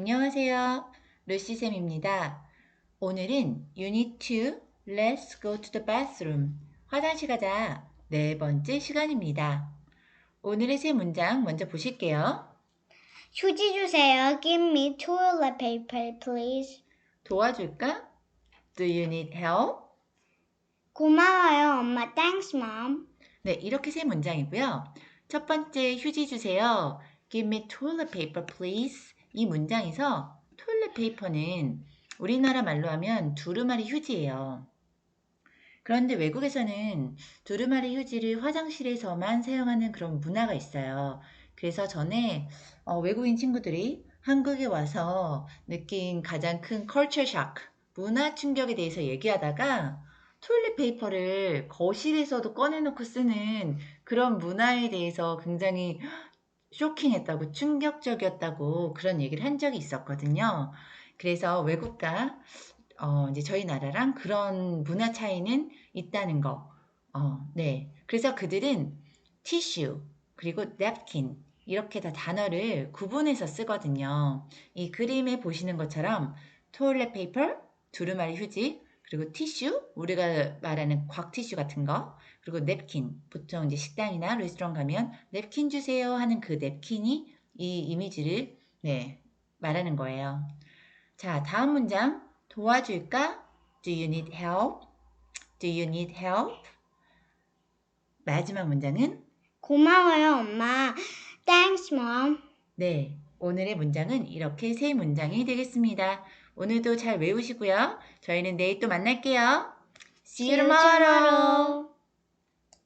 안녕하세요. 루시쌤입니다. 오늘은 Unit 2 Let's go to the bathroom. 화장실 가자. 네 번째 시간입니다. 오늘의 세 문장 먼저 보실게요. 휴지 주세요. Give me toilet paper, please. 도와줄까? Do you need help? 고마워요, 엄마. Thanks, mom. 네, 이렇게 세 문장이고요. 첫 번째 휴지 주세요. Give me toilet paper, please. 이 문장에서 toilet paper는 우리나라 말로 하면 두루마리 휴지예요. 그런데 외국에서는 두루마리 휴지를 화장실에서만 사용하는 그런 문화가 있어요. 그래서 전에 어, 외국인 친구들이 한국에 와서 느낀 가장 큰 컬처 샥, 문화 충격에 대해서 얘기하다가 토일렛 페이퍼를 거실에서도 꺼내놓고 쓰는 그런 문화에 대해서 굉장히 쇼킹했다고 충격적이었다고 그런 얘기를 한 적이 있었거든요. 그래서 외국과 어, 이제 저희 나라랑 그런 문화 차이는 있다는 거. 어, 네. 그래서 그들은 티슈 그리고 냅킨 이렇게 다 단어를 구분해서 쓰거든요. 이 그림에 보시는 것처럼 토일렛 페이퍼, 두루마리 휴지, 그리고 티슈, 우리가 말하는 곽 티슈 같은 거, 그리고 냅킨, 보통 이제 식당이나 레스토랑 가면 냅킨 주세요 하는 그 냅킨이 이 이미지를 네, 말하는 거예요. 자, 다음 문장 도와줄까? Do you need help? Do you need help? 마지막 문장은 고마워요, 엄마. Thanks, mom. 네, 오늘의 문장은 이렇게 세 문장이 되겠습니다. 오늘도 잘 외우시고요. 저희는 내일 또 만날게요. See you tomorrow.